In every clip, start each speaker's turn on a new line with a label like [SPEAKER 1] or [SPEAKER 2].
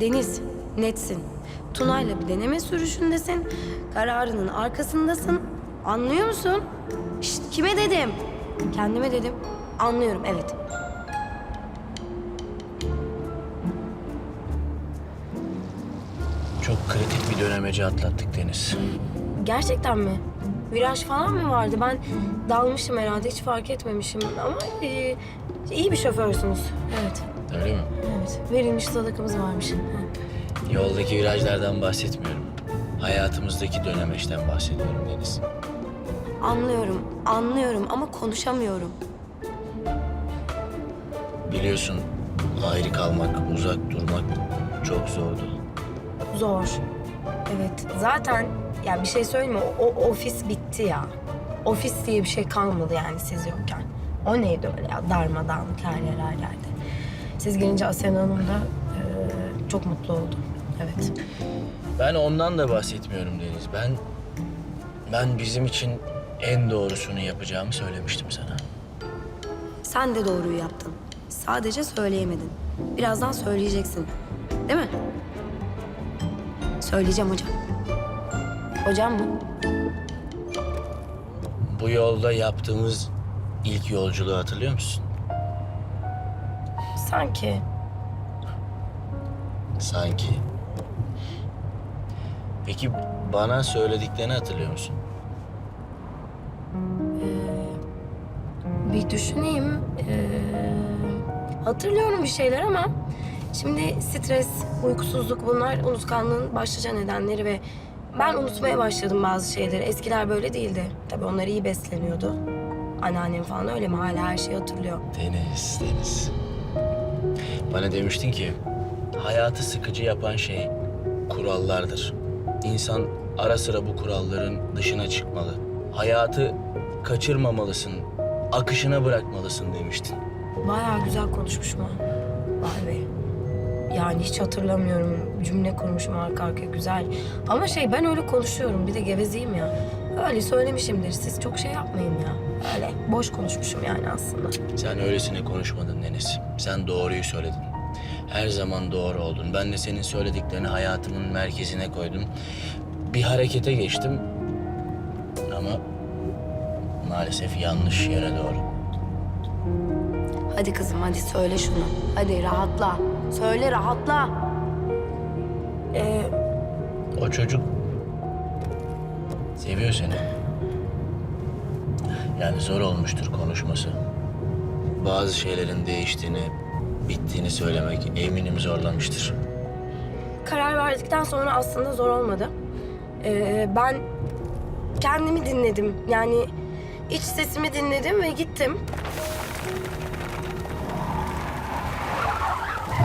[SPEAKER 1] Deniz, netsin. Tuna'yla bir deneme sürüşündesin. Kararının arkasındasın. Anlıyor musun? Şşt, kime dedim? Kendime dedim. Anlıyorum, evet.
[SPEAKER 2] Çok kritik bir dönemeci atlattık Deniz.
[SPEAKER 1] Gerçekten mi? Viraj falan mı vardı? Ben dalmışım herhalde, hiç fark etmemişim. Ama e, iyi bir şoförsünüz. Evet,
[SPEAKER 2] Öyle mi?
[SPEAKER 1] evet. Verilmiş sadakamız varmış.
[SPEAKER 2] Yoldaki virajlardan bahsetmiyorum. Hayatımızdaki dönemeçten bahsediyorum Deniz.
[SPEAKER 1] Anlıyorum, anlıyorum ama konuşamıyorum.
[SPEAKER 2] Biliyorsun ayrı kalmak, uzak durmak çok zordu.
[SPEAKER 1] Zor. Evet. Zaten ya bir şey söyleyeyim mi? O, o ofis bitti ya. Ofis diye bir şey kalmadı yani siz yokken. O neydi öyle ya? Darmadağınık her yer her yerde. Siz gelince Asena Hanım da e, çok mutlu oldu. Evet.
[SPEAKER 2] Ben ondan da bahsetmiyorum Deniz. Ben ben bizim için en doğrusunu yapacağımı söylemiştim sana.
[SPEAKER 1] Sen de doğruyu yaptın. Sadece söyleyemedin. Birazdan söyleyeceksin. Değil mi? Söyleyeceğim hocam. Hocam mı?
[SPEAKER 2] Bu yolda yaptığımız ilk yolculuğu hatırlıyor musun?
[SPEAKER 1] Sanki.
[SPEAKER 2] Sanki. Peki bana söylediklerini hatırlıyor musun?
[SPEAKER 1] Bir düşüneyim. Ee, hatırlıyorum bir şeyler ama şimdi stres, uykusuzluk bunlar unutkanlığın başlıca nedenleri ve ben unutmaya başladım bazı şeyleri. Eskiler böyle değildi. Tabii onlar iyi besleniyordu. Anneannem falan öyle mi? Hala her şeyi hatırlıyor.
[SPEAKER 2] Deniz, Deniz. Bana demiştin ki hayatı sıkıcı yapan şey kurallardır. İnsan ara sıra bu kuralların dışına çıkmalı. Hayatı kaçırmamalısın, akışına bırakmalısın demiştin.
[SPEAKER 1] Bayağı güzel konuşmuşum ha. Yani hiç hatırlamıyorum. Cümle kurmuşum arka arkaya güzel. Ama şey ben öyle konuşuyorum. Bir de gevezeyim ya. Öyle söylemişimdir. Siz çok şey yapmayın boş konuşmuşum yani aslında.
[SPEAKER 2] Sen öylesine konuşmadın Deniz. Sen doğruyu söyledin. Her zaman doğru oldun. Ben de senin söylediklerini hayatımın merkezine koydum. Bir harekete geçtim. Ama maalesef yanlış yere doğru.
[SPEAKER 1] Hadi kızım hadi söyle şunu. Hadi rahatla. Söyle rahatla. Ee,
[SPEAKER 2] O çocuk seviyor seni. Yani zor olmuştur konuşması. Bazı şeylerin değiştiğini, bittiğini söylemek eminim zorlamıştır.
[SPEAKER 1] karar verdikten sonra aslında zor olmadı. Ee, ben kendimi dinledim. Yani iç sesimi dinledim ve gittim.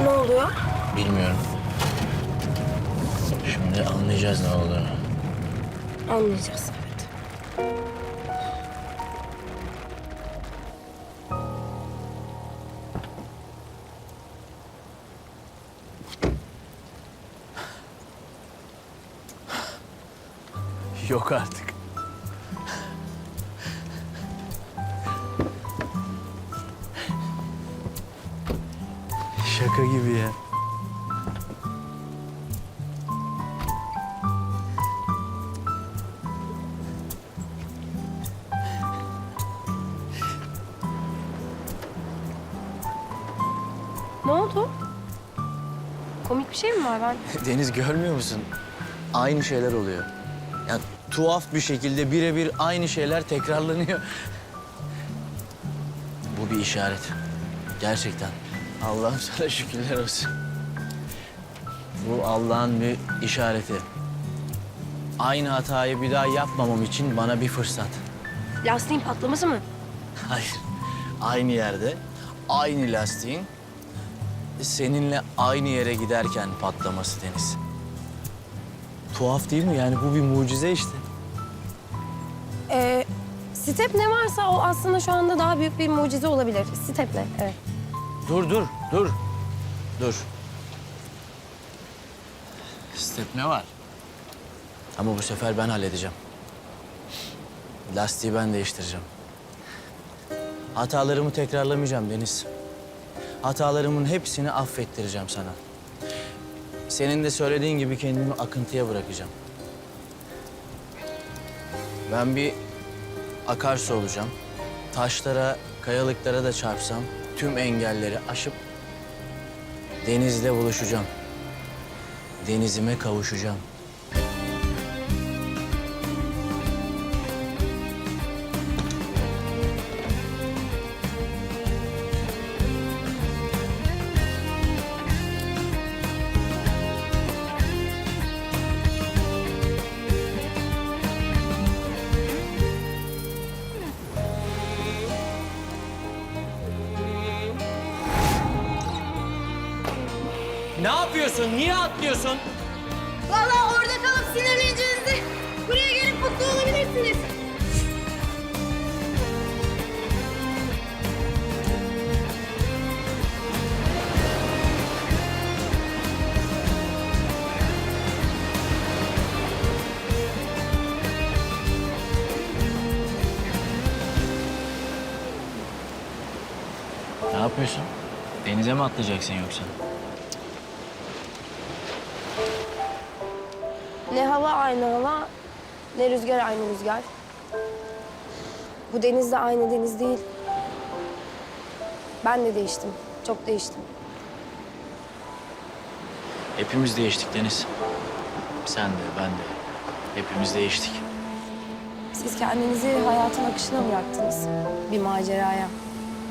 [SPEAKER 1] Ne oluyor?
[SPEAKER 2] Bilmiyorum. Şimdi anlayacağız ne olduğunu.
[SPEAKER 1] Anlayacağız
[SPEAKER 2] Yok artık. Şaka gibi ya.
[SPEAKER 1] Ne oldu? Komik bir şey mi var ben?
[SPEAKER 3] Deniz görmüyor musun? Aynı şeyler oluyor. Yani tuhaf bir şekilde birebir aynı şeyler tekrarlanıyor.
[SPEAKER 2] Bu bir işaret. Gerçekten.
[SPEAKER 3] Allah'ım sana şükürler olsun. Bu Allah'ın bir işareti. Aynı hatayı bir daha yapmamam için bana bir fırsat.
[SPEAKER 1] Lastiğin patlaması mı?
[SPEAKER 3] Hayır. Aynı yerde, aynı lastiğin seninle aynı yere giderken patlaması Deniz. Tuhaf değil mi? Yani bu bir mucize işte.
[SPEAKER 1] Ee, step ne varsa o aslında şu anda daha büyük bir mucize olabilir. Step ne? Evet.
[SPEAKER 3] Dur, dur, dur. Dur. Step ne var? Ama bu sefer ben halledeceğim. Lastiği ben değiştireceğim. Hatalarımı tekrarlamayacağım Deniz. Hatalarımın hepsini affettireceğim sana.
[SPEAKER 2] senin de söylediğin gibi kendimi akıntıya bırakacağım. Ben bir akarsu olacağım. Taşlara, kayalıklara da çarpsam tüm engelleri aşıp denizle buluşacağım. Denizime kavuşacağım. Yapıyorsun? Niye atlıyorsun?
[SPEAKER 1] Vallahi orada kalıp sinirleneceğinizi buraya gelip mutlu olabilirsiniz.
[SPEAKER 2] Ne yapıyorsun? Denize mi atlayacaksın yoksa?
[SPEAKER 1] Ne hava aynı hava, ne rüzgar aynı rüzgar. Bu deniz de aynı deniz değil. Ben de değiştim, çok değiştim.
[SPEAKER 2] Hepimiz değiştik Deniz. Sen de, ben de. Hepimiz değiştik.
[SPEAKER 1] Siz kendinizi hayatın akışına bıraktınız. Bir maceraya,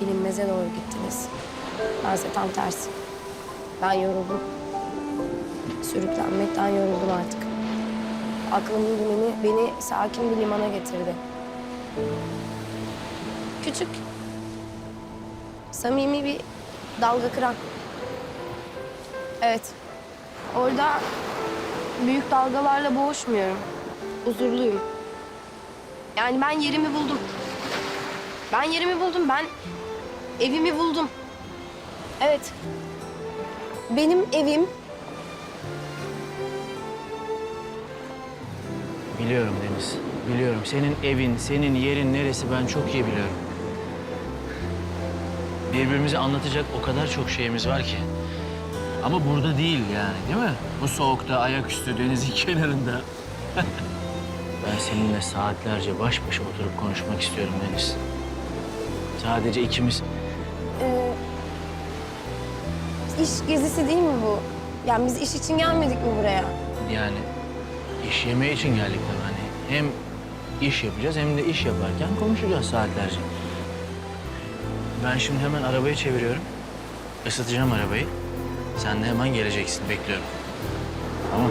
[SPEAKER 1] bilinmeze doğru gittiniz. Bense tam tersi. Ben yoruldum. Sürüklenmekten yoruldum artık. Aklımın dümeni beni sakin bir limana getirdi. Küçük, samimi bir dalga kıran. Evet, orada büyük dalgalarla boğuşmuyorum. Huzurluyum. Yani ben yerimi buldum. Ben yerimi buldum. Ben evimi buldum. Evet. Benim evim
[SPEAKER 2] Biliyorum Deniz, biliyorum. Senin evin, senin yerin neresi ben çok iyi biliyorum. Birbirimize anlatacak o kadar çok şeyimiz var ki. Ama burada değil yani, değil mi? Bu soğukta, ayaküstü, denizin kenarında. ben seninle saatlerce baş başa oturup konuşmak istiyorum Deniz. Sadece ikimiz.
[SPEAKER 1] e, iş gezisi değil mi bu? Yani biz iş için gelmedik mi buraya?
[SPEAKER 2] Yani iş yemeği için geldik tabii hani. Hem iş yapacağız hem de iş yaparken konuşacağız saatlerce. Ben şimdi hemen arabayı çeviriyorum. Isıtacağım arabayı. Sen de hemen geleceksin. Bekliyorum. Tamam.